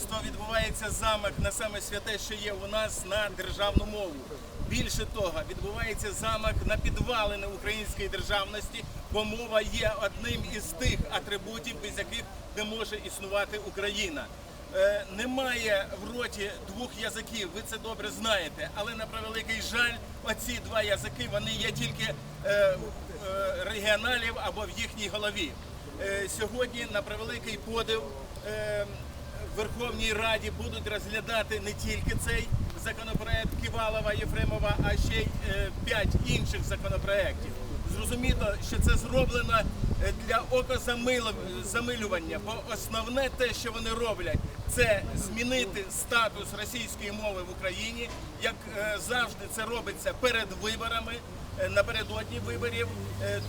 насильство відбувається замах на саме святе, що є у нас на державну мову. Більше того, відбувається замах на підвалини української державності, бо мова є одним із тих атрибутів, без яких не може існувати Україна. Е, немає в роті двох язиків, ви це добре знаєте, але на превеликий жаль, оці два язики вони є тільки е, е, регіоналів або в їхній голові. Е, сьогодні на превеликий подив е, Верховній Раді будуть розглядати не тільки цей законопроект Ківалова Єфремова, а ще й е, п'ять інших законопроєктів. Зрозуміло, що це зроблено е, для окозамилювання, бо основне те, що вони роблять, це змінити статус російської мови в Україні, як е, завжди це робиться перед виборами, напередодні виборів.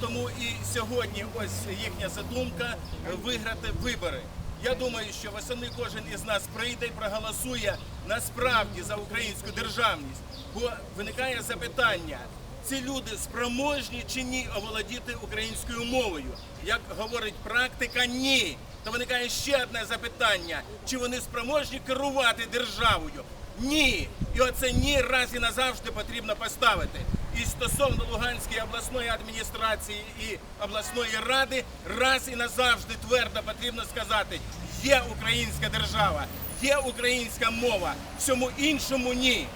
Тому і сьогодні ось їхня задумка виграти вибори. Я думаю, що восени кожен із нас прийде і проголосує насправді за українську державність, бо виникає запитання. Ці люди спроможні чи ні оволодіти українською мовою? Як говорить практика, ні. То виникає ще одне запитання: чи вони спроможні керувати державою? Ні. І оце ні раз і назавжди потрібно поставити. І стосовно Луганської обласної адміністрації і обласної ради, раз і назавжди твердо потрібно сказати: є українська держава, є українська мова, всьому іншому ні.